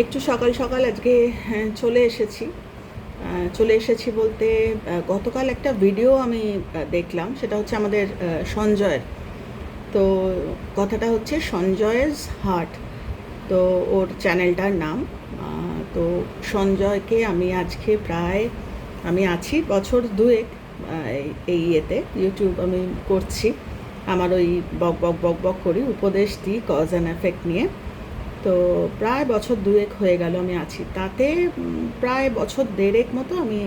একটু সকাল সকাল আজকে হ্যাঁ, চলে এসেছি। চলে এসেছি বলতে গতকাল একটা ভিডিও আমি দেখলাম। সেটা হচ্ছে আমাদের সঞ্জয়ের। তো কথাটা হচ্ছে সঞ্জয়ের হার্ট তো ওর চ্যানেলটার নাম। তো সঞ্জয়কে আমি আজকে প্রায় আমি আছি বছর দুয়েক এই ইয়েতে ইউটিউব আমি করছি। আমার ওই বক বক বক বক করি উপদেশ দিই কজ অ্যান্ড এফেক্ট নিয়ে। তো প্রায় বছর দুয়েক হয়ে গেল আমি আছি। তাতে প্রায় বছর দেড়েক মতো আমি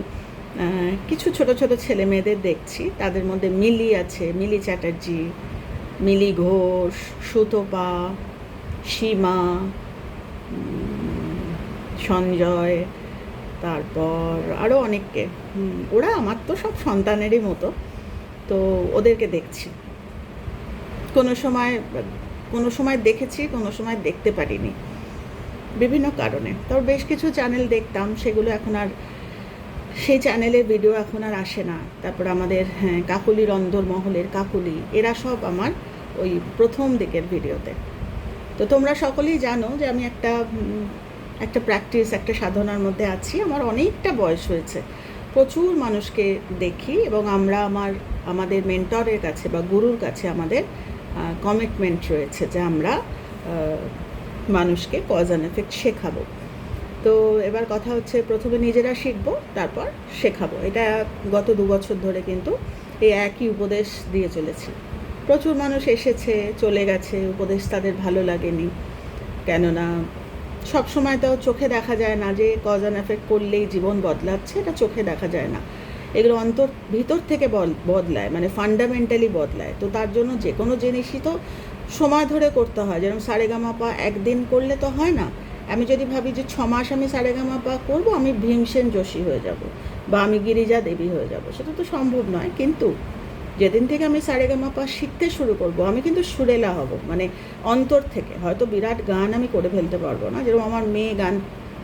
কিছু ছোট ছোট ছেলে মেয়েদের দেখছি। তাদের মধ্যে মিলি আছে, মিলি চ্যাটার্জি, মিলি ঘোষ, সুতপা, সীমা সঞ্জয়, তারপর আরও অনেককে। ওরা আমার তো সব সন্তানেরই মতো। তো ওদেরকে দেখছি। কোনো সময় কোনো সময় দেখেছি, কোনো সময় দেখতে পারিনি। বিভিন্ন কারণে। তারপর বেশ কিছু চ্যানেল দেখতাম, সেগুলো এখন আর, সেই চ্যানেলের ভিডিও এখন আর আসে না। তারপর আমাদের হ্যাঁ কাকুলি রন্ধরমহলের কাকুলি, এরা সব আমার ওই প্রথম দিকের ভিডিওতে তো। তোমরা সকলেই জানো যে আমি একটা একটা প্র্যাকটিস একটা সাধনার মধ্যে আছি। আমার অনেকটা বয়স হয়েছে। প্রচুর মানুষকে দেখি এবং আমরা আমার, আমাদের মেন্টরের কাছে বা গুরুর কাছে আমাদের কমিটমেন্ট রয়েছে যে আমরা মানুষকে কজ অ্যান্ড এফেক্ট শেখাবো। তো এবার কথা হচ্ছে প্রথমে নিজেরা শিখব, তারপর শেখাবো। এটা গত দু বছর ধরে কিন্তু এই একই উপদেশ দিয়ে চলেছি। প্রচুর মানুষ এসেছে, চলে গেছে, উপদেশ তাদের ভালো লাগেনি। কেননা সব সময় তো চোখে দেখা যায় না যে কজ অ্যান্ড এফেক্ট করলেই জীবন বদলাচ্ছে, এটা চোখে দেখা যায় না। এগুলো অন্তর, ভিতর থেকে বদলায় মানে ফান্ডামেন্টালি বদলায়। তো তার জন্য যে কোনো জিনিসই তো সময় ধরে করতে হয়। যেরকম সারেগামাপা একদিন করলে তো হয় না। আমি যদি ভাবি যে ছ মাস আমি সারেগামাপা করব, আমি ভীমসেন যোশী হয়ে যাব বা আমি গিরিজা দেবী হয়ে যাব। সেটা তো সম্ভব নয়। কিন্তু যেদিন থেকে আমি সারেগামাপা শিখতে শুরু করব, আমি কিন্তু সুরেলা হব মানে অন্তর থেকে। হয়তো বিরাট গান আমি করে ফেলতে পারব না। যেরকম আমার মেয়ে গান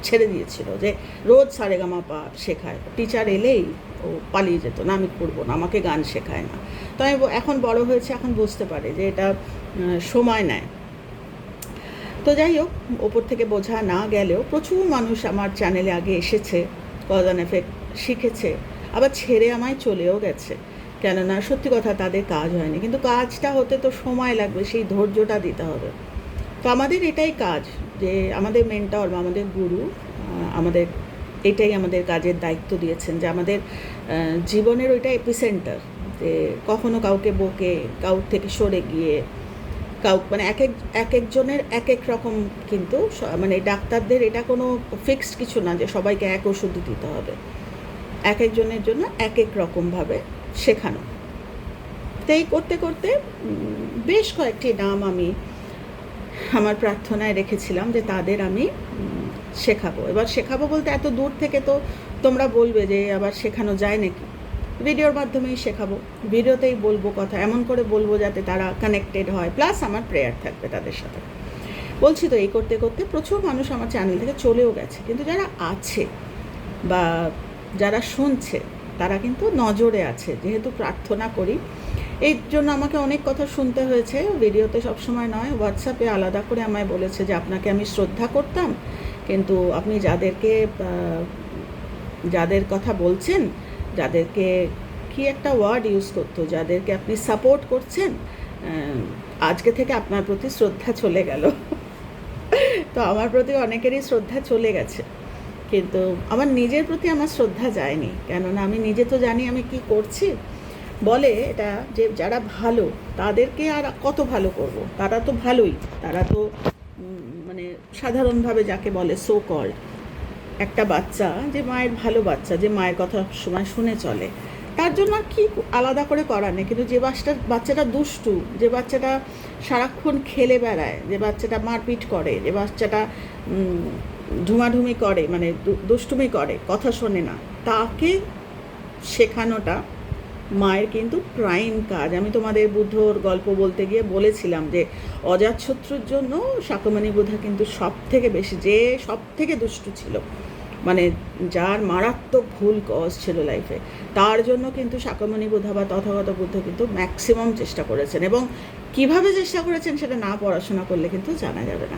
ছেড়ে দিয়েছিল যে রোজ সারেগামাপা শেখায়। টিচার এলেই ও পালিয়ে যেত না, আমি করব না, আমাকে গান শেখায় না। তো আমি এখন বড় হয়েছে, এখন বুঝতে পারে যে এটা সময় নেয়। তো যাই হোক, ওপর থেকে বোঝা না গেলেও প্রচুর মানুষ আমার চ্যানেলে আগে এসেছে কজ অ্যান্ড এফেক্ট শিখেছে, আবার ছেড়ে আমায় চলেও গেছে। কেননা সত্যি কথা তাদের কাজ হয়নি, কিন্তু কাজটা হতে তো সময় লাগবে, সেই ধৈর্যটা দিতে হবে। তো আমাদের এটাই কাজ যে আমাদের মেন্টর বা আমাদের গুরু আমাদের, এটাই আমাদের কাজের দায়িত্ব দিয়েছেন যে আমাদের জীবনের ওইটা এপিসেন্টার যে কখনো কাউকে বকে কাউর থেকে সরে গিয়ে, কাউ মানে এক এক এক একজনের এক এক রকম কিন্তু মানে ডাক্তারদের এটা কোনো ফিক্সড কিছু না যে সবাইকে এক ওষুধ দিতে হবে। এক একজনের জন্য এক এক রকমভাবে শেখানো। তো এই করতে করতে বেশ কয়েকটি নাম আমি আমার প্রার্থনায় রেখেছিলাম যে তাদের আমি শেখাবো। এবার শেখাবো বলতে এত দূর থেকে তো তোমরা বলবে যে আবার শেখানো যায় নাকি? ভিডিওর মাধ্যমেই শেখাবো। ভিডিওতেই বলব কথা, এমন করে বলব যাতে তারা কানেক্টেড হয়। প্লাস আমার প্রেয়ার থাকবে তাদের সাথে। বলছি তো এই করতে করতে প্রচুর মানুষ আমার চ্যানেল থেকে চলেও গেছে। কিন্তু যারা আছে বা যারা শুনছে, তারা কিন্তু নজরে আছে। যেহেতু প্রার্থনা করি এই জন্য আমাকে অনেক কথা শুনতে হয়েছে। ভিডিওতে সবসময় নয় হোয়াটসঅ্যাপে আলাদা করে আমায় বলেছে যে, আপনাকে আমি শ্রদ্ধা করতাম, কিন্তু আপনি যাদেরকে যাদের কথা বলছেন, যাদেরকে কি একটা ওয়ার্ড ইউজ করতো, যাদেরকে আপনি সাপোর্ট করছেন আজকে থেকে আপনার প্রতি শ্রদ্ধা চলে গেল। তো আমার প্রতি অনেকেরই শ্রদ্ধা চলে গেছে, কিন্তু আমার নিজের প্রতি আমার শ্রদ্ধা যায়নি। কেননা আমি নিজে তো জানি আমি কি করছি। বলে এটা যে যারা ভালো, তাদেরকে আর কত ভালো করব? তারা তো ভালোই। তারা তো মানে সাধারণভাবে যাকে বলে সো কল্ড একটা বাচ্চা, যে মায়ের ভালো বাচ্চা, যে মায়ের কথা সময় শুনে চলে। তার জন্য আর কি আলাদা করে করার নেই। কিন্তু যে বাচ্চাটা বাচ্চাটা দুষ্টু, যে বাচ্চাটা সারাক্ষণ খেলে বেড়ায়, যে বাচ্চাটা মারপিট করে, যে বাচ্চাটা ঢুমাঢুমি করে মানে দুষ্টুমি করে, কথা শোনে না, তাকে শেখানোটা মায়ের কিন্তু প্রাইম কাজ। আমি তোমাদের বুদ্ধর গল্প বলতে গিয়ে বলেছিলাম যে অজাতশত্রুর জন্য শাকমানি বুধা কিন্তু সব থেকে বেশি, যে সব থেকে দুষ্টু ছিল মানে যার মারাত্মক ভুল কজ ছিল লাইফে তার জন্য কিন্তু শাকমণি বুধা বা তথাগত বুদ্ধ কিন্তু ম্যাক্সিমাম চেষ্টা করেছেন এবং কীভাবে চেষ্টা করেছেন সেটা না পড়াশোনা করলে কিন্তু জানা যাবে না।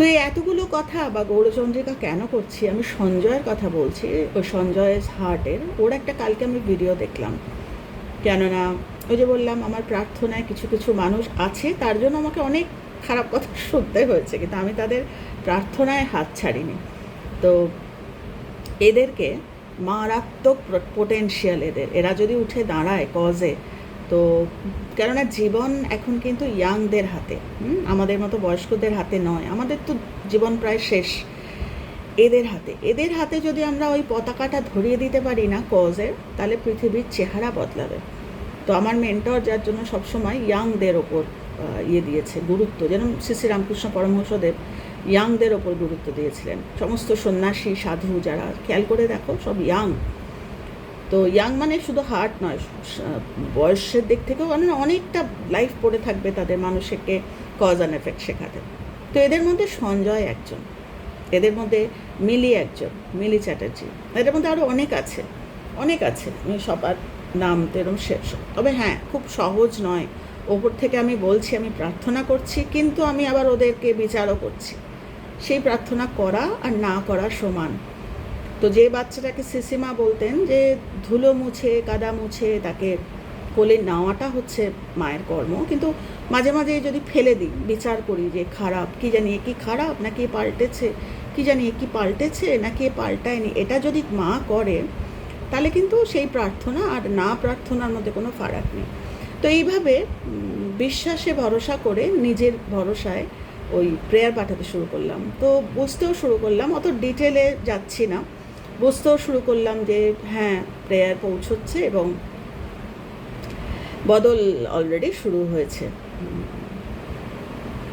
তো এই এতগুলো কথা বা গৌরচন্দ্রিকা কেন করছি? আমি সঞ্জয়ের কথা বলছি, ওই সঞ্জয় হার্টের। ওর একটা কালকে আমি ভিডিও দেখলাম। কেননা ওই যে বললাম, আমার প্রার্থনায় কিছু কিছু মানুষ আছে, তার জন্য আমাকে অনেক খারাপ কথা শুনতে হয়েছে, কিন্তু আমি তাদের প্রার্থনায় হাত ছাড়িনি। তো এদেরকে মারাত্মক পোটেনশিয়াল এদের। এরা যদি উঠে দাঁড়ায় কজে তো কেননা জীবন এখন কিন্তু ইয়াংদের হাতে আমাদের মতো বয়স্কদের হাতে নয়, আমাদের তো জীবন প্রায় শেষ। এদের হাতে এদের হাতে যদি আমরা ওই পতাকাটা ধরিয়ে দিতে পারি না কজের তাহলে পৃথিবীর চেহারা বদলাবে। তো আমার মেন্টর যার জন্য সবসময় ইয়াংদের ওপর ইয়ে দিয়েছে, গুরুত্ব, যেন শ্রী শ্রী রামকৃষ্ণ পরমহংসদেব ইয়াংদের ওপর গুরুত্ব দিয়েছিলেন। সমস্ত সন্ন্যাসী, সাধু যারা, খেয়াল করে দেখো, সব ইয়াং তো ইয়াং মানে শুধু হার্ট নয় বয়সের দিক থেকেও মানে অনেকটা লাইফ পড়ে থাকবে তাদের মানুষকে কজ অ্যান্ড এফেক্ট শেখাতে। তো এদের মধ্যে সঞ্জয় একজন, এদের মধ্যে মিলি একজন, মিলি চ্যাটার্জি, এদের মধ্যে আরও অনেক আছে অনেক আছে, আমি সবার নাম তো এরকম শেষ তবে হ্যাঁ খুব সহজ নয়, ওপর থেকে আমি বলছি, আমি প্রার্থনা করছি, কিন্তু আমি আবার ওদেরকে বিচারও করছি। সেই প্রার্থনা করা আর না করা সমান। তো যে বাচ্চাটাকে সিসিমা বলতেন যে ধুলো মুছে, কাদা মুছে, তাকে কোলে নেওয়াটা হচ্ছে মায়ের কর্ম। কিন্তু মাঝে মাঝে যদি ফেলে দিই, বিচার করি যে খারাপ, কি জানি কি খারাপ নাকি এ পাল্টেছে, কি জানি কি পাল্টেছে নাকি এ পাল্টায়নি, এটা যদি মা করে, তাহলে কিন্তু সেই প্রার্থনা আর না প্রার্থনার মধ্যে কোনো ফারাক নেই। তো এইভাবে বিশ্বাসে ভরসা করে নিজের ভরসায় ওই প্রেয়ার পাঠাতে শুরু করলাম। তো বুঝতেও শুরু করলাম, অত ডিটেলে যাচ্ছি না। বুঝতেও শুরু করলাম যে হ্যাঁ প্রেয়ার পৌঁছচ্ছে এবং বদল অলরেডি শুরু হয়েছে।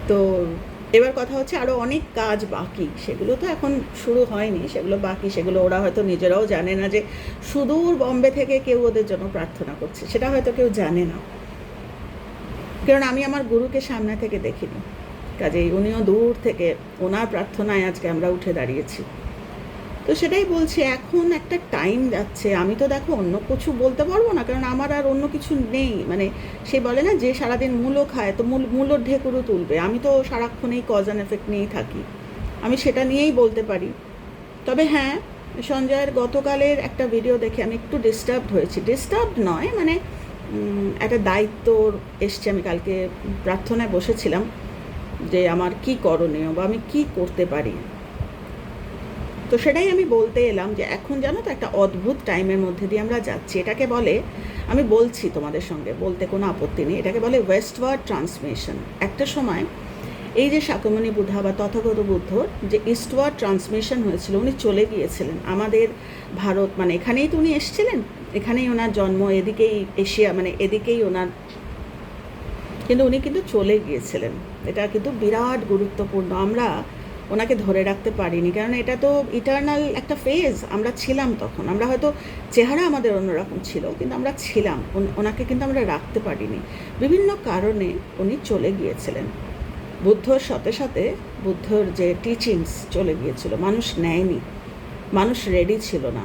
তো এবার কথা হচ্ছে আরও অনেক কাজ বাকি। সেগুলো তো এখন শুরু হয়নি। সেগুলো বাকি, সেগুলো ওরা হয়তো নিজেরাও জানে না যে সুদূর বম্বে থেকে কেউ ওদের জন্য প্রার্থনা করছে। সেটা হয়তো কেউ জানে না। কারণ আমি আমার গুরুকে সামনে থেকে দেখিনি। কাজেই উনিও দূর থেকে ওনার প্রার্থনায় আজকে আমরা উঠে দাঁড়িয়েছি। তো সেটাই বলছি, এখন একটা টাইম যাচ্ছে। আমি তো দেখো অন্য কিছু বলতে পারব না, কারণ আমার আর অন্য কিছু নেই। মানে সে বলে না যে, সারাদিন মূলো খায়, তো মূল, মূলোর ঢেকুরও তুলবে। আমি তো সারাক্ষণ এই কজ অ্যান্ড এফেক্ট নিয়েই থাকি। আমি সেটা নিয়েই বলতে পারি। তবে হ্যাঁ সঞ্জয়ের গতকালের একটা ভিডিও দেখে আমি একটু ডিস্টার্বড হয়েছি। ডিস্টার্বড নয় মানে একটা দায়িত্ব এসছে। আমি কালকে প্রার্থনায় বসেছিলাম যে, আমার কি করণীয় বা আমি কি করতে পারি? তো সেটাই আমি বলতে এলাম যে এখন জানো তো একটা অদ্ভুত টাইমের মধ্যে দিয়ে আমরা যাচ্ছি। এটাকে বলে, আমি বলছি তোমাদের সঙ্গে, বলতে কোনো আপত্তি নেই। এটাকে বলে ওয়েস্টওয়ার্ড ট্রান্সমিশন একটা সময় এই যে শাকমণি বুদ্ধা বা তথাগত বুদ্ধর যে ইস্টওয়ার্ড ট্রান্সমিশন হয়েছিল, উনি চলে গিয়েছিলেন। আমাদের ভারত মানে এখানেই তো উনি এসেছিলেন? এখানেই ওনার জন্ম, এদিকেই এশিয়া মানে এদিকেই ওনার, কিন্তু উনি কিন্তু চলে গিয়েছিলেন। এটা কিন্তু বিরাট গুরুত্বপূর্ণ। আমরা ওনাকে ধরে রাখতে পারিনি। কারণ এটা তো ইটার্নাল একটা ফেজ আমরা ছিলাম তখন। আমরা হয়তো চেহারা আমাদের অন্যরকম ছিল, কিন্তু আমরা ছিলাম। ওনাকে কিন্তু আমরা রাখতে পারিনি। বিভিন্ন কারণে উনি চলে গিয়েছিলেন। বুদ্ধর সাথে সাথে বুদ্ধর যে টিচিংস চলে গিয়েছিল, মানুষ নেয়নি। মানুষ রেডি ছিল না।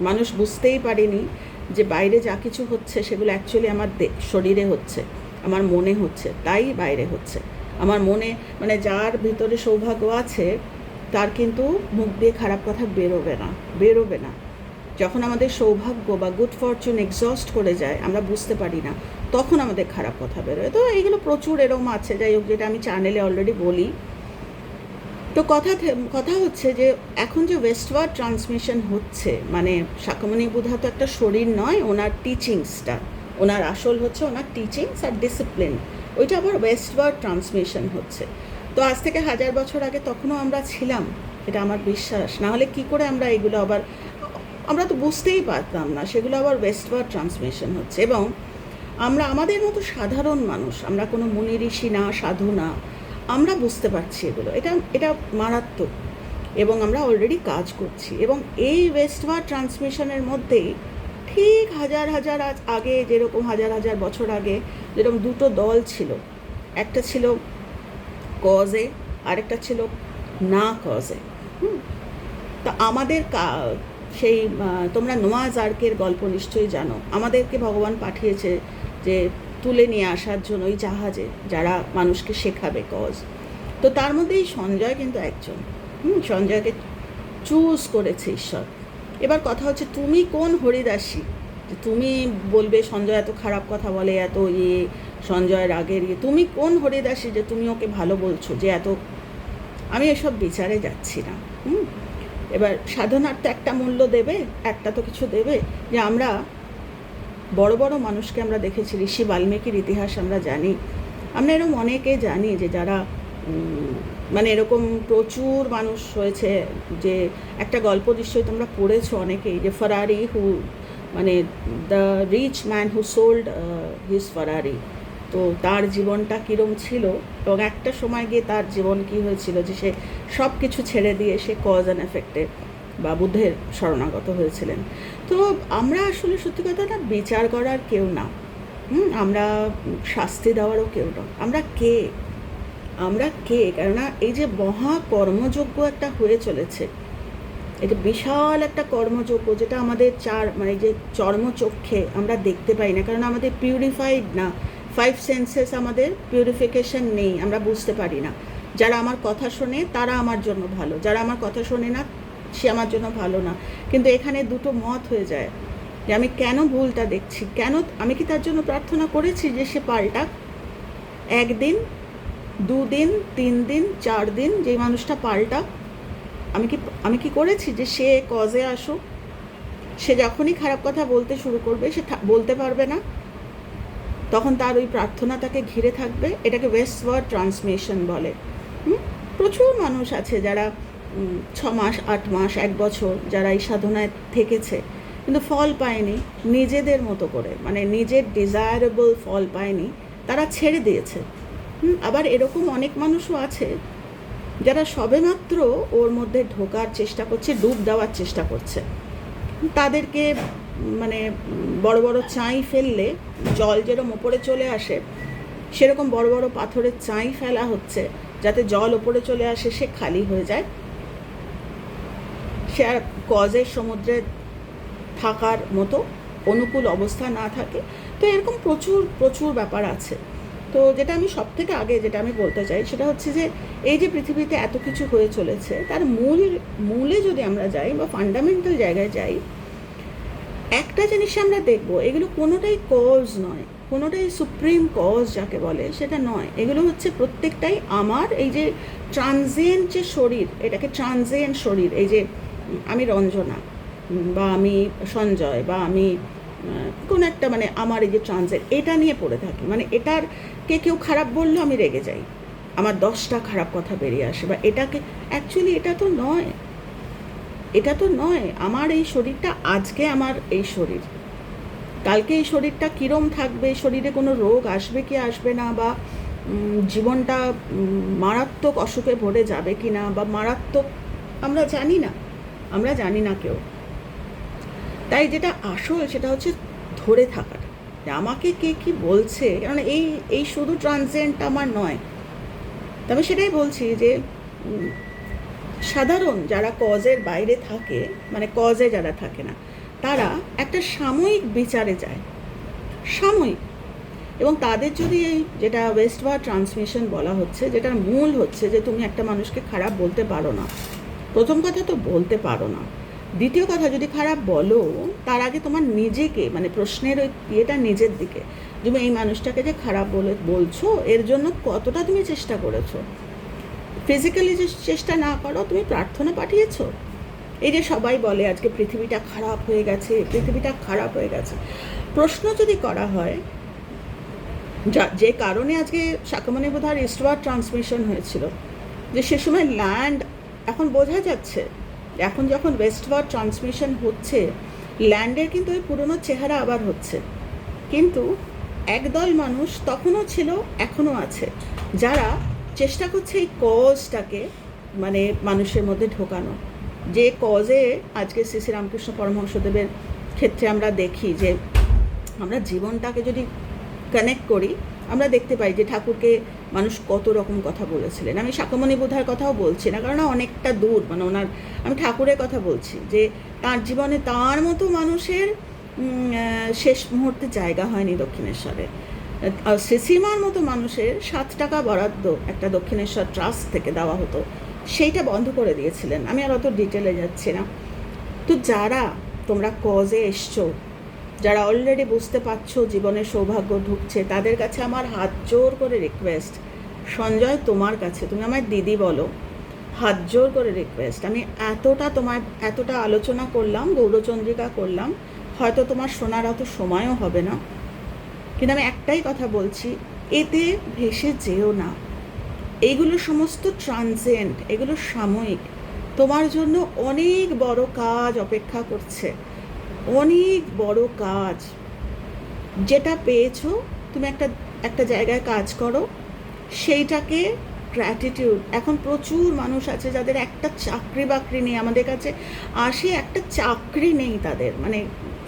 মানুষ বুঝতেই পারেনি যে বাইরে যা কিছু হচ্ছে, সেগুলো অ্যাকচুয়ালি আমার শরীরে হচ্ছে, আমার মনে হচ্ছে, তাই বাইরে হচ্ছে। আমার মনে মানে যার ভিতরে সৌভাগ্য আছে, তার কিন্তু মুখ দিয়ে খারাপ কথা বেরোবে না বেরোবে না। যখন আমাদের সৌভাগ্য বা গুড ফরচুন এক্সস্ট করে যায়, আমরা বুঝতে পারি না, তখন আমাদের খারাপ কথা বেরোয়। তো এইগুলো প্রচুর এরকম আছে, যাই হোক, যেটা আমি চ্যানেলে অলরেডি বলি। তো কথা কথা হচ্ছে যে, এখন যে ওয়েস্টওয়ার্ড ট্রান্সমিশন হচ্ছে মানে শাকমণি বুধা তো একটা শরীর নয়, ওনার টিচিংসটা ওনার আসল হচ্ছে ওনার টিচিংস আর ডিসিপ্লিন ওইটা আবার ওয়েস্টওয়ার্ড ট্রান্সমিশন হচ্ছে। তো আজ থেকে হাজার বছর আগে তখনও আমরা ছিলাম, এটা আমার বিশ্বাস। না হলে কি করে আমরা এগুলো আবার, আমরা তো বুঝতেই পারতাম না, সেগুলো আবার ওয়েস্টওয়ার্ড ট্রান্সমিশন হচ্ছে। এবং আমরা, আমাদের মতো সাধারণ মানুষ, আমরা কোনো মুনি ঋষি না, সাধু না, আমরা বুঝতে পারছি এগুলো। এটা এটা মারাত্মক। এবং আমরা অলরেডি কাজ করছি। এবং এই ওয়েস্টওয়ার্ড ট্রান্সমিশনের মধ্যেই ঠিক হাজার হাজার আজ- আগে, যেরকম হাজার হাজার বছর আগে যেরকম দুটো দল ছিল। একটা ছিল কজে আরেকটা ছিল না কজে তা আমাদের সেই তোমরা নোয়াজ আর্কের গল্প নিশ্চয়ই জানো। আমাদেরকে ভগবান পাঠিয়েছে যে তুলে নিয়ে আসার জন্য ওই জাহাজে যারা মানুষকে শেখাবে কজ তো তার মধ্যেই সঞ্জয় কিন্তু একজন। হুম? সঞ্জয়কে চুজ করেছে ঈশ্বর। এবার কথা হচ্ছে, তুমি কোন হরিদাসী? তুমি বলবে সঞ্জয় এত খারাপ কথা বলে, এত ইয়ে সঞ্জয় রাগের ইয়ে। তুমি কোন হরিদাসী যে তুমি ওকে ভালো বলছো, যে এত আমি এসব বিচারে যাচ্ছি না, হুম? এবার সাধনার তো একটা মূল্য দেবে, একটা তো কিছু দেবে। যে আমরা বড় বড় মানুষকে আমরা দেখেছি, ঋষি বাল্মীকির ইতিহাস আমরা জানি। আমরা এরকম অনেকে জানি যে যারা মানে এরকম প্রচুর মানুষ হয়েছে যে একটা গল্প নিশ্চয়ই তোমরা পড়েছো অনেকেই, যে ফারারি হু মানে the rich man who sold his Ferrari তো তার জীবনটা কীরম ছিল এবং একটা সময় গিয়ে তার জীবন কী হয়েছিল যে সে সব কিছু ছেড়ে দিয়ে সে কজ অ্যান্ড এফেক্টে বা বুদ্ধের শরণাগত হয়েছিলেন। তো আমরা আসলে সত্যি কথা না বিচার করার কেউ না। আমরা শাস্তি দেওয়ারও কেউ না। আমরা কে? আমরা কে কেননা এই যে মহা কর্মযোগ্য একটা হয়ে চলেছে এটা বিশাল একটা কর্মযোগ্য যেটা আমাদের চার মানে যে চর্মচক্ষে আমরা দেখতে পাই না কারণ আমাদের পিউরিফাইড না ফাইভ সেন্সেস আমাদের পিউরিফিকেশন নেই, আমরা বুঝতে পারি না। যারা আমার কথা শোনে তারা আমার জন্য ভালো, যারা আমার কথা শোনে না সে আমার জন্য ভালো না। কিন্তু এখানে দুটো মত হয়ে যায়, যে আমি কেন ভুলটা দেখছি, কেন আমি কি তার জন্য প্রার্থনা করেছি যে সে পাল্টাক? একদিন দুদিন তিন দিন চার দিন যে মানুষটা পাল্টাক আমি কি আমি কি করেছি যে সে কজে আসুক, সে যখনই খারাপ কথা বলতে শুরু করবে, সে বলতে পারবে না। তখন তার ওই প্রার্থনা তাকে ঘিরে থাকবে, এটাকে ওয়েস্ট ওয়ার্ড ট্রান্সমিশন বলে প্রচুর মানুষ আছে যারা ছ মাস, আট মাস, এক বছর যারা এই সাধনায় থেকেছে, কিন্তু ফল পায়নি, নিজেদের মতো করে মানে নিজের ডিজায়ারেবল ফল পায়নি, তারা ছেড়ে দিয়েছে। আবার এরকম অনেক মানুষও আছে যারা সবেমাত্র ওর মধ্যে ঢোকার চেষ্টা করছে, ডুব দেওয়ার চেষ্টা করছে। তাদেরকে মানে বড় বড় চাই ফেললে, জল যেরকম ওপরে চলে আসে, সেরকম বড় বড় পাথরের চাই ফেলা হচ্ছে, যাতে জল ওপরে চলে আসে, সে খালি হয়ে যায়। সে আর কজের সমুদ্রে থাকার মতো অনুকূল অবস্থা না থাকে। তো এরকম প্রচুর প্রচুর ব্যাপার আছে। তো যেটা আমি সব থেকে আগে যেটা আমি বলতে চাই সেটা হচ্ছে যে এই যে পৃথিবীতে এত কিছু হয়ে চলেছে, তার মূল, মূলে যদি আমরা যাই বা ফান্ডামেন্টাল জায়গায় যাই, একটা জিনিস আমরা দেখব এগুলো কোনোটাই কজ নয়, কোনোটাই সুপ্রিম কজ যাকে বলে সেটা নয়। এগুলো হচ্ছে প্রত্যেকটাই আমার এই যে ট্রানজিয়েন্ট যে শরীর, এটাকে ট্রানজিয়েন্ট শরীর, এই যে আমি রঞ্জনা, বা আমি সঞ্জয়, বা আমি কোনো একটা মানে আমার এই যে ট্রানজিয়েন্ট এটা নিয়ে পড়ে থাকি। মানে এটার কে কেউ খারাপ বলল আমি রেগে যাই। আমার দশটা খারাপ কথা বেরিয়ে আসে বা এটাকে অ্যাকচুয়ালি এটা তো নয়। এটা তো নয়। আমার এই শরীরটা আজকে আমার এই শরীর। কালকে এই শরীরটা কীরম থাকবে? শরীরে কোনো রোগ আসবে কি আসবে না? বা জীবনটা মারাত্মক অসুখে ভরে যাবে কি না বা মারাত্মক, আমরা জানি না। আমরা জানি না কেউ। তাই যেটা আসল সেটা হচ্ছে ধরে থাকাটা। আমাকে কে কি বলছে, কারণ এই এই শুধু ট্রানজেন্ট আমার নয়। তবে সেটাই বলছি যে সাধারণ যারা কজের বাইরে থাকে মানে কজে যারা থাকে না, তারা একটা সাময়িক বিচারে যায়। সাময়িক। এবং তাদের যদি এই যেটা ওয়েস্টওয়ার্ড ট্রান্সমিশন বলা হচ্ছে, যেটার মূল হচ্ছে যে তুমি একটা মানুষকে খারাপ বলতে পারো না। প্রথম কথা তো বলতে পারো না। দ্বিতীয় কথা যদি খারাপ বলো, তার আগে তোমার নিজেকে মানে প্রশ্নের ওই ইয়েটা নিজের দিকে। তুমি এই মানুষটাকে যে খারাপ বলে, বলছো, এর জন্য কতটা তুমি চেষ্টা করেছ? ফিজিক্যালি যে চেষ্টা না করো, তুমি প্রার্থনা পাঠিয়েছো? এই যে সবাই বলে আজকে পৃথিবীটা খারাপ হয়ে গেছে, পৃথিবীটা খারাপ হয়ে গেছে। প্রশ্ন যদি করা হয়, যা, যে কারণে আজকে শাকামণি বোধহয় ইস্টওয়ার্ড ট্রান্সমিশন হয়েছিল, যে সে সময় ল্যান্ড এখন বোঝা যাচ্ছে এখন যখন ওয়েস্টওয়ার্ড ট্রান্সমিশন হচ্ছে, ল্যান্ডের কিন্তু ওই পুরনো চেহারা আবার হচ্ছে। কিন্তু একদল মানুষ তখনও ছিল, এখনও আছে। যারা চেষ্টা করছে এই কজটাকে মানে মানুষের মধ্যে ঢোকানো। যে কজে আজকে শ্রী শ্রী রামকৃষ্ণ পরমহংসদেবের ক্ষেত্রে আমরা দেখি যে, আমরা জীবনটাকে যদি কানেক্ট করি, আমরা দেখতে পাই যে ঠাকুরকে মানুষ কত রকম কথা বলেছিলেন। আমি শাকমণি বোধার কথাও বলছি না কারণ অনেকটা দূর মানে ওনার, আমি ঠাকুরের কথা বলছি যে তার জীবনে তার মতো মানুষের শেষ মুহূর্তে জায়গা হয়নি দক্ষিণেশ্বরে। আর সিসিমার মতো মানুষের সাত টাকা বরাদ্দ একটা দক্ষিণেশ্বর ট্রাস্ট থেকে দেওয়া হতো, সেইটা বন্ধ করে দিয়েছিলেন। আমি আর অত ডিটেলে যাচ্ছি না। তো যারা তোমরা কজে এসছো যারা অলরেডি বুঝতে পারছ জীবনে সৌভাগ্য ঢুকছে, তাদের কাছে আমার হাত জোর করে রিকোয়েস্ট সঞ্জয় তোমার কাছে, তুমি আমার দিদি বলো, হাত জোর করে রিকোয়েস্ট আমি এতটা তোমার এতটা আলোচনা করলাম, গৌরচন্দ্রিকা করলাম, হয়তো তোমার শোনার অত সময়ও হবে না। কিন্তু আমি একটাই কথা বলছি, এতে ভেসে যেও না। এইগুলো সমস্ত ট্রানজেন্ট এগুলো সাময়িক। তোমার জন্য অনেক বড় কাজ অপেক্ষা করছে। অনেক বড় কাজ। যেটা পেয়েছ, তুমি একটা একটা জায়গায় কাজ করো, সেইটাকে গ্র্যাটিটিউড এখন প্রচুর মানুষ আছে যাদের একটা চাকরি বাকরি নেই। আমাদের কাছে আসে একটা চাকরি নেই তাদের। মানে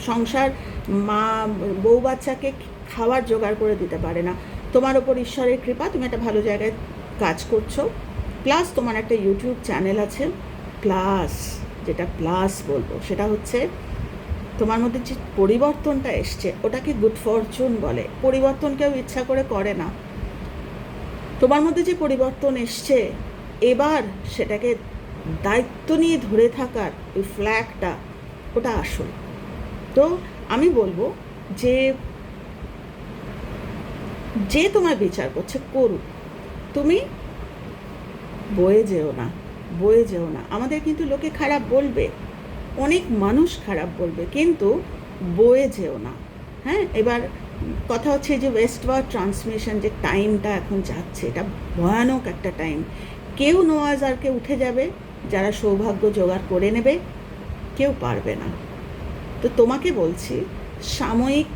সংসার মা, বউ বাচ্চাকে খাবার জোগাড় করে দিতে পারে না। তোমার ওপর ঈশ্বরের কৃপা, তুমি একটা ভালো জায়গায় কাজ করছ। প্লাস তোমার একটা ইউটিউব চ্যানেল আছে। প্লাস যেটা প্লাস বলব, সেটা হচ্ছে তোমার মধ্যে যে পরিবর্তনটা এসছে, ওটাকে গুড ফরচুন বলে। পরিবর্তন কেউ ইচ্ছা করে করে না। তোমার মধ্যে যে পরিবর্তন এসছে, এবার সেটাকে দায়িত্ব নিয়ে ধরে থাকার ওই ফ্ল্যাগটা ওটা আসল। তো আমি বলব যে যে তোমার বিচার করছে, করুক। তুমি বয়ে যেও না, বয়ে যেও না। আমাদের কিন্তু লোকে খারাপ বলবে। অনেক মানুষ খারাপ বলবে, কিন্তু বয়ে যেও না। হ্যাঁ এবার কথা হচ্ছে যে ওয়েস্ট ওয়েস্টওয়ার্ড ট্রান্সমিশন যে টাইমটা এখন যাচ্ছে, এটা ভয়ানক একটা টাইম কেউ নোয়াজারকে উঠে যাবে, যারা সৌভাগ্য জোগাড় করে নেবে, কেউ পারবে না। তো তোমাকে বলছি, সাময়িক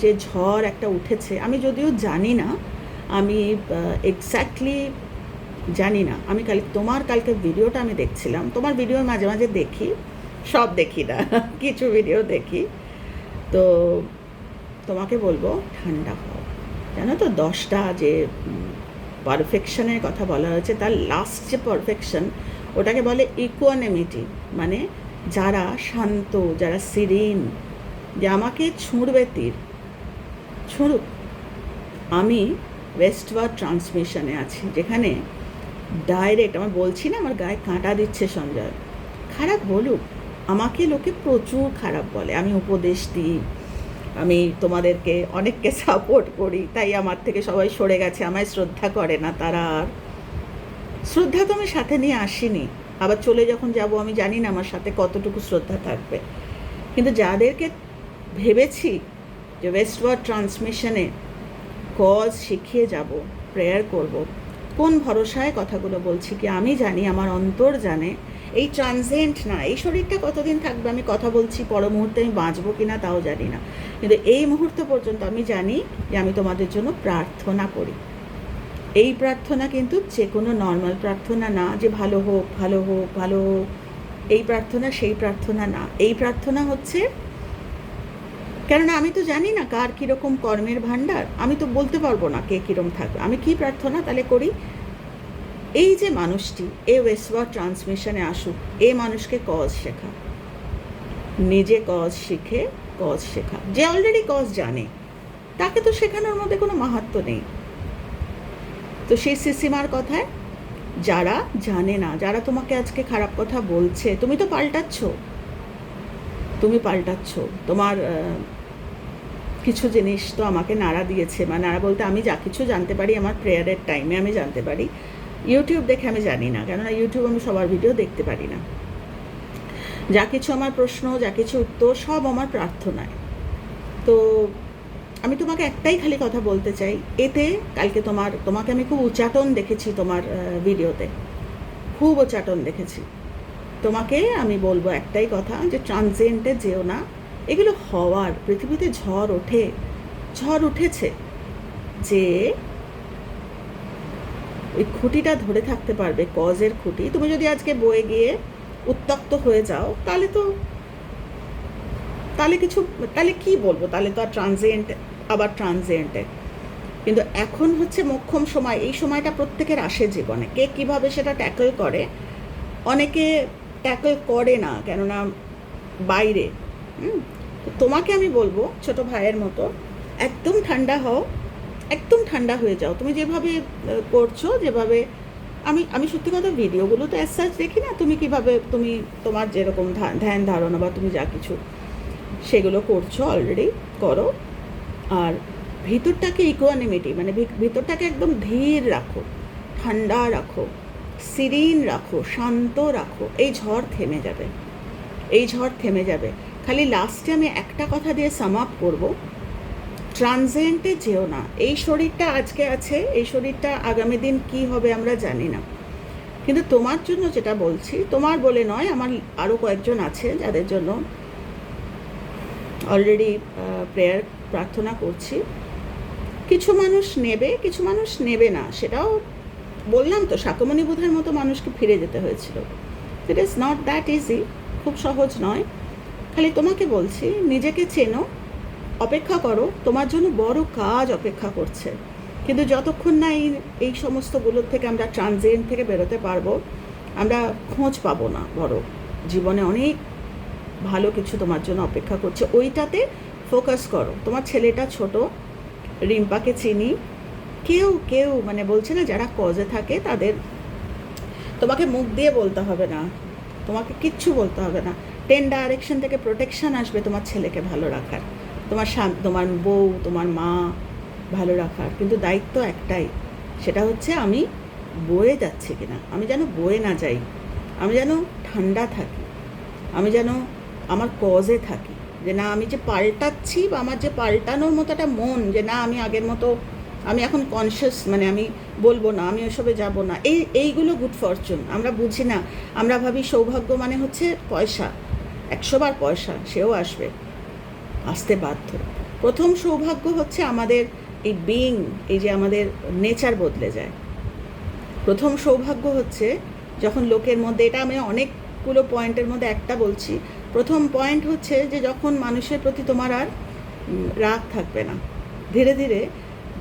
যে ঝড় একটা উঠেছে, আমি যদিও জানি না, আমি এক্স্যাক্টলি জানি না। আমি কাল, তোমার কালকে ভিডিওটা আমি দেখছিলাম। তোমার ভিডিও মাঝে মাঝে দেখি। সব দেখি না, কিছু ভিডিও দেখি। তো তোমাকে বলব, ঠান্ডা হও জানো তো, দশটা যে পারফেকশনের কথা বলা হয়েছে, তার লাস্ট যে পারফেকশন ওটাকে বলে ইকোয়ানিমিটি মানে যারা শান্ত, যারা সিরিন যে আমাকে ছুঁড়বে তীর, ছুঁড়ুক। আমি ওয়েস্ট ওয়েস্টওয়ার্ড ট্রান্সমিশনে আছি, যেখানে ডাইরেক্ট আমার বলছি না, আমার গায়ে কাঁটা দিচ্ছে সঞ্জয়। খারাপ বলুক আমাকে লোকে প্রচুর খারাপ বলে। আমি উপদেশ দিই, আমি তোমাদেরকে অনেককে সাপোর্ট করি, তাই আমার থেকে সবাই সরে গেছে, আমায় শ্রদ্ধা করে না তারা আর। শ্রদ্ধা তো আমি সাথে নিয়ে আসিনি। আবার চলে যখন যাব, আমি জানি না আমার সাথে কতটুকু শ্রদ্ধা থাকবে। কিন্তু যাদেরকে ভেবেছি যে ওয়েস্ট ওয়েস্টওয়ার্ড ট্রান্সমিশনে কজ শিখিয়ে যাব প্রেয়ার করব, কোন ভরসায় কথাগুলো বলছি কি আমি জানি, আমার অন্তর জানে এই ট্রানজেন্ট না, এই শরীরটা কতদিন থাকবে আমি কথা বলছি, পর মুহূর্তে আমি বাঁচবো কি না তাও জানি না। কিন্তু এই মুহূর্ত পর্যন্ত আমি জানি যে আমি তোমাদের জন্য প্রার্থনা করি। এই প্রার্থনা কিন্তু যে কোনো নর্মাল প্রার্থনা না, যে ভালো হোক ভালো হোক ভালো হোক, এই প্রার্থনা সেই প্রার্থনা না। এই প্রার্থনা হচ্ছে, কেননা আমি তো জানি না কার কীরকম কর্মের ভাণ্ডার, আমি তো বলতে পারব না কে কীরকম থাকবে। আমি কি প্রার্থনা তাহলে করি? এই যে মানুষটি, এ ওয়েস্টওয়ার্ড ট্রান্সমিশনে আসুক, এ মানুষকে কজ শেখা। নিজে কজ শিখে কজ শেখা। যে অলরেডি কজ জানে, তাকে তো শেখানোর মধ্যে কোনো মাহাত্ম নেই। তো সেই সিসিমার কথায়, যারা জানে না, যারা তোমাকে আজকে খারাপ কথা বলছে, তুমি তো পাল্টাচ্ছ। তুমি পাল্টাচ্ছ। তোমার কিছু জিনিস তো আমাকে নাড়া দিয়েছে মানে নাড়া বলতে আমি যা কিছু জানতে পারি আমার প্রেয়ারের টাইমে আমি জানতে পারি। ইউটিউব দেখে আমি জানি না, কেননা ইউটিউব আমি সবার ভিডিও দেখতে পারি না। যা কিছু আমার প্রশ্ন, যা কিছু উত্তর, সব আমার প্রার্থনায়। তো আমি তোমাকে একটাই খালি কথা বলতে চাই, এতে কালকে তোমার, তোমাকে আমি খুব উচ্চাটন দেখেছি তোমার ভিডিওতে খুব উচ্চাটন দেখেছি। তোমাকে আমি বলব একটাই কথা যে ট্রানজেন্টে যেও না, এগুলো হওয়ার, পৃথিবীতে ঝড় ওঠে, ঝড় উঠেছে যে ওই খুঁটিটা ধরে থাকতে পারবে, কজের খুঁটি। তুমি যদি আজকে বয়ে গিয়ে উত্তক্ত হয়ে যাও, তাহলে তো, তাহলে কিছু, তাহলে কি বলব? তাহলে তো আর ট্রানজেন্ট আবার ট্রানজেন্টে কিন্তু এখন হচ্ছে মোক্ষম সময়। এই সময়টা প্রত্যেকের আসে জীবনে। কে কীভাবে সেটা ট্যাকল করে, অনেকে ট্যাকল করে না, কেননা বাইরে। তোমাকে আমি বলব, ছোট ভাইয়ের মতো, একদম ঠান্ডা হও একদম ঠান্ডা হয়ে যাও। তুমি যেভাবে করছ, যেভাবে, আমি আমি সত্যি কথা ভিডিওগুলো তো অ্যাজ সাচ দেখি না, তুমি কীভাবে, তুমি তোমার যেরকম ধ্যান ধারণা বা তুমি যা কিছু সেগুলো করছ অলরেডি করো। আর ভিতরটাকে ইকোয়ানিমিটি মানে ভিতরটাকে একদম ধীর রাখো, ঠান্ডা রাখো সিরিন রাখো, শান্ত রাখো। এই ঝড় থেমে যাবে। এই ঝড় থেমে যাবে। খালি লাস্টে আমি একটা কথা দিয়ে সাম আপ করব। ট্রানজেন্টে যেও না। এই শরীরটা আজকে আছে, এই শরীরটা আগামী দিন কি হবে আমরা জানি না। কিন্তু তোমার জন্য যেটা বলছি, তোমার বলে নয়, আমার আরও কয়েকজন আছে যাদের জন্য অলরেডি প্রেয়ার প্রার্থনা করছি। কিছু মানুষ নেবে, কিছু মানুষ নেবে না। সেটাও বললাম তো, শাকমণি বুধের মতো মানুষকে ফিরে যেতে হয়েছিল। It is not that easy খুব সহজ নয়। খালি তোমাকে বলছি, নিজেকে চেনো অপেক্ষা করো, তোমার জন্য বড় কাজ অপেক্ষা করছে। কিন্তু যতক্ষণ না এই এই সমস্তগুলোর থেকে আমরা ট্রানজিয়েন্ট থেকে বেরোতে পারব, আমরা খোঁজ পাবো না বড়। জীবনে অনেক ভালো কিছু তোমার জন্য অপেক্ষা করছে। ওইটাতে ফোকাস করো। তোমার ছেলেটা ছোট, রিম্পাকে চিনি। কেউ কেউ মানে বলছে না, যারা কজে থাকে তাদের তোমাকে মুখ দিয়ে বলতে হবে না। তোমাকে কিচ্ছু বলতে হবে না। টেন ডাইরেকশন থেকে প্রোটেকশন আসবে তোমার ছেলেকে ভালো রাখার। তোমার শান- তোমার বউ, তোমার মা ভালো রাখার। কিন্তু দায়িত্ব একটাই, সেটা হচ্ছে আমি বয়ে যাচ্ছে কিনা। আমি যেন বয়ে না যাই, আমি যেন ঠান্ডা থাকি, আমি যেন আমার কজে থাকি, যে না আমি যে পাল্টাচ্ছি বা আমার যে পাল্টানোর মতো একটা মন, যে না আমি আগের মতো, আমি এখন কনসিয়াস মানে আমি বলব না, আমি ওসবে যাব না। এই, এইগুলো গুড ফরচুন আমরা বুঝি না। আমরা ভাবি সৌভাগ্য মানে হচ্ছে পয়সা একশোবার পয়সা, সেও আসবে। আসতে বাধ্য। প্রথম সৌভাগ্য হচ্ছে আমাদের এই বিং এই যে আমাদের নেচার বদলে যায়। প্রথম সৌভাগ্য হচ্ছে যখন লোকের মধ্যে, এটা আমি অনেকগুলো পয়েন্টের মধ্যে একটা বলছি, প্রথম পয়েন্ট হচ্ছে যে যখন মানুষের প্রতি তোমার আর রাগ থাকবে না। ধীরে ধীরে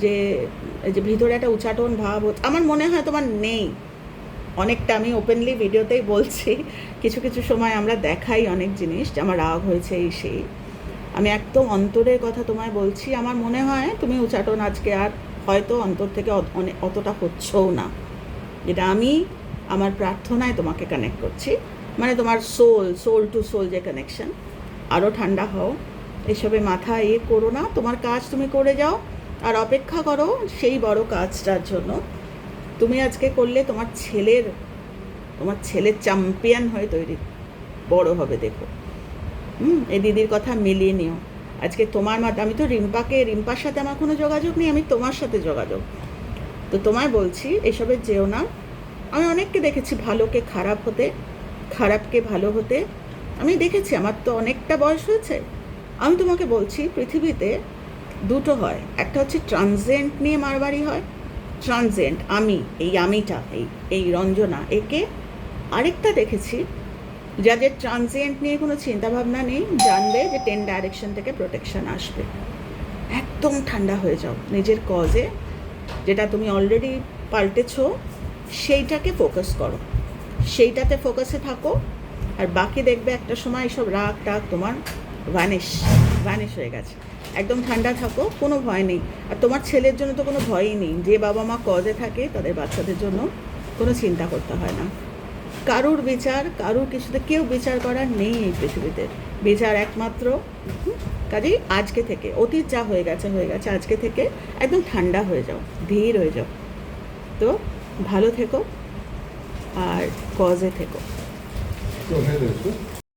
যে যে ভিতরে একটা উচাটন ভাব হচ্ছে, আমার মনে হয় তোমার নেই। অনেকটা আমি ওপেনলি ভিডিওতেই বলছি, কিছু কিছু সময় আমরা দেখাই অনেক জিনিস আমার রাগ হয়েছে এই সেই। আমি একদম অন্তরের কথা তোমায় বলছি, আমার মনে হয় তুমি উচাটন আজকে আর হয়তো অন্তর থেকে অত- অতটা হচ্ছও না। যেটা আমি আমার প্রার্থনায় তোমাকে কানেক্ট করছি। মানে তোমার সোল সোল টু সোল যে কানেকশন আরও ঠান্ডা হও। এসবে মাথা ইয়ে করো না, তোমার কাজ তুমি করে যাও। আর অপেক্ষা করো সেই বড় কাজটার জন্য। তুমি আজকে করলে তোমার ছেলের তোমার ছেলের চ্যাম্পিয়ন হয়ে তৈরি। বড় হবে দেখো। হুম, এই দিদির কথা মিলিয়ে নিও। আজকে তোমার মাধ্যমে আমি তো রিম্পাকে, রিম্পার সাথে আমার কোনো যোগাযোগ নেই, আমি তোমার সাথে যোগাযোগ। তো তোমায় বলছি এসবের যেও না। আমি অনেককে দেখেছি ভালোকে খারাপ হতে, খারাপকে ভালো হতে। আমি দেখেছি, আমার তো অনেকটা বয়স হয়েছে। আমি তোমাকে বলছি, পৃথিবীতে দুটো হয়। একটা হচ্ছে ট্রানজেন্ট নিয়ে মারবাড়ি হয়। ট্রানজেন্ট, আমি, এই আমিটা, এই এই রঞ্জনা, একে। আরেকটা দেখেছি যাদের ট্রানজিয়েন্ট নিয়ে কোনো চিন্তাভাবনা নেই, জানবে যে টেন ডাইরেকশন থেকে প্রোটেকশন আসবে। একদম ঠান্ডা হয়ে যাও। নিজের কজে যেটা তুমি অলরেডি পাল্টেছো, সেইটাকে ফোকাস করো। সেইটাতে ফোকাসে থাকো, আর বাকি দেখবে একটা সময় এইসব রাগ টাগ তোমার ভ্যানিশ ভ্যানিশ হয়ে গেছে। একদম ঠান্ডা থাকো, কোনো ভয় নেই। আর তোমার ছেলের জন্য তো কোনো ভয়ই নেই। যে বাবা মা কজে থাকে, তাদের বাচ্চাদের জন্য কোনো চিন্তা করতে হয় না। কারুর বিচার, কারুর কিছুতে কেউ বিচার করার নেই এই পৃথিবীতে। বিচার একমাত্র কাজেই আজকে থেকে, অতীত যা হয়ে গেছে হয়ে গেছে আজকে থেকে, একদম ঠান্ডা হয়ে যাও, ধীর হয়ে যাও। তো ভালো থেকো, আর কজে থেকো.